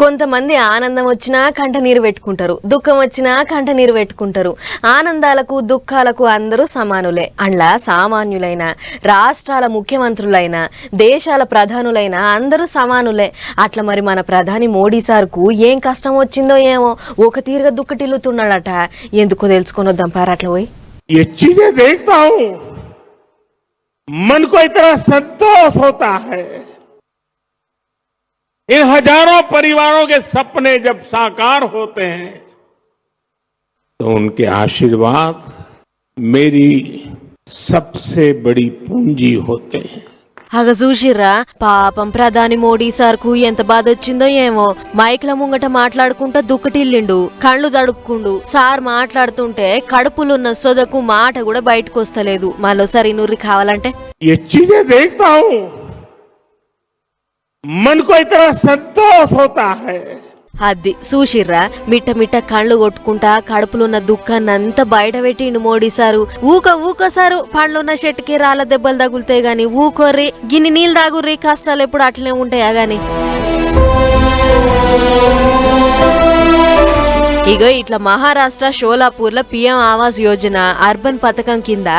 కొంతమంది ఆనందం వచ్చినా కంట నీరు పెట్టుకుంటారు దుఃఖం వచ్చినా కంట నీరు పెట్టుకుంటారు ఆనందాలకు దుఃఖాలకు అందరూ సమానులే అండ్లా సామాన్యులైన రాష్ట్రాల ముఖ్యమంత్రులైన దేశాల ప్రధానులైన అందరూ సమానులే అట్లా మరి మన ప్రధాని మోడీ సార్కు ఏం కష్టం వచ్చిందో ఏమో ఒక తీరుగా దుక్కటిల్లుతున్నాడట ఎందుకో తెలుసుకొని వద్దాం పార అట్లా పోయి ये चीजें देखता हूं मन को इतना संतोष होता है इन हजारों परिवारों के सपने जब साकार होते हैं तो उनके आशीर्वाद मेरी सबसे बड़ी पूंजी होते हैं అగ చూసిర్రా పాపం ప్రధాని మోడీ సార్కు ఎంత బాధ వచ్చిందో ఏమో మైక్ల ముంగట మాట్లాడుకుంటా దుక్కటిల్లిండు కళ్ళు తడుపుకుండు సార్ మాట్లాడుతుంటే కడుపులున్న సొదకు మాట కూడా బయటకు వస్తలేదు మరోసారి నూరి కావాలంటే ये चीजें देखता हूं मन को इतना संतोष होता है అది చూసిర్రా మిట్ట మిట్ట కళ్ళు కొట్టుకుంటా కడుపులున్న దుఃఖాన్ని అంతా బయట పెట్టిండు మోడీ సారు ఊక ఊక సారు పండ్లున్న చెట్టుకి రాళ్ళ దెబ్బలు తగులుతాయి గాని ఊకోర్రి గిన్ని నీళ్ళు తాగుర్రి కష్టాలు ఎప్పుడు అట్లనే ఉంటాయా గాని ఇగో ఇట్లా మహారాష్ట్ర షోలాపూర్ల పిఎం ఆవాస్ యోజన అర్బన్ పథకం కింద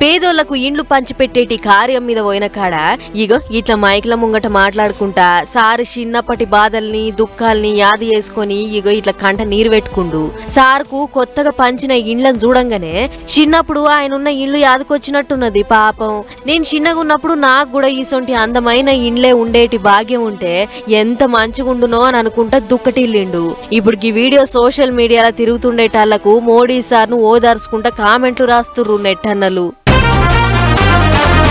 పేదోళ్ళకు ఇండ్లు పంచిపెట్టేటి కార్యం మీద పోయిన కాడ ఇగో ఇట్లా మైక్ల ముంగట మాట్లాడుకుంటా సార్ చిన్నప్పటి బాధల్ని దుఃఖాల్ని యాది చేసుకొని ఇగో ఇట్లా కంట నీరు పెట్టుకుండు. సార్కు కొత్తగా పంచిన ఇండ్లను చూడంగానే చిన్నప్పుడు ఆయన ఉన్న ఇండ్లు యాదకొచ్చినట్టున్నది పాపం. నేను చిన్నగా ఉన్నప్పుడు నాకు కూడా ఈసొంటి అందమైన ఇండ్లే ఉండేటి భాగ్యం ఉంటే ఎంత మంచిగుండునో అని అనుకుంటా దుక్కటిల్లిండు. ఇప్పుడు ఈ వీడియో సోషల్ మీడియాలో తిరుగుతుండేటాళ్ళకు మోడీ సార్ను ఓదార్చుకుంటా కామెంట్లు రాస్తుర్రు నెట్టన్నలు.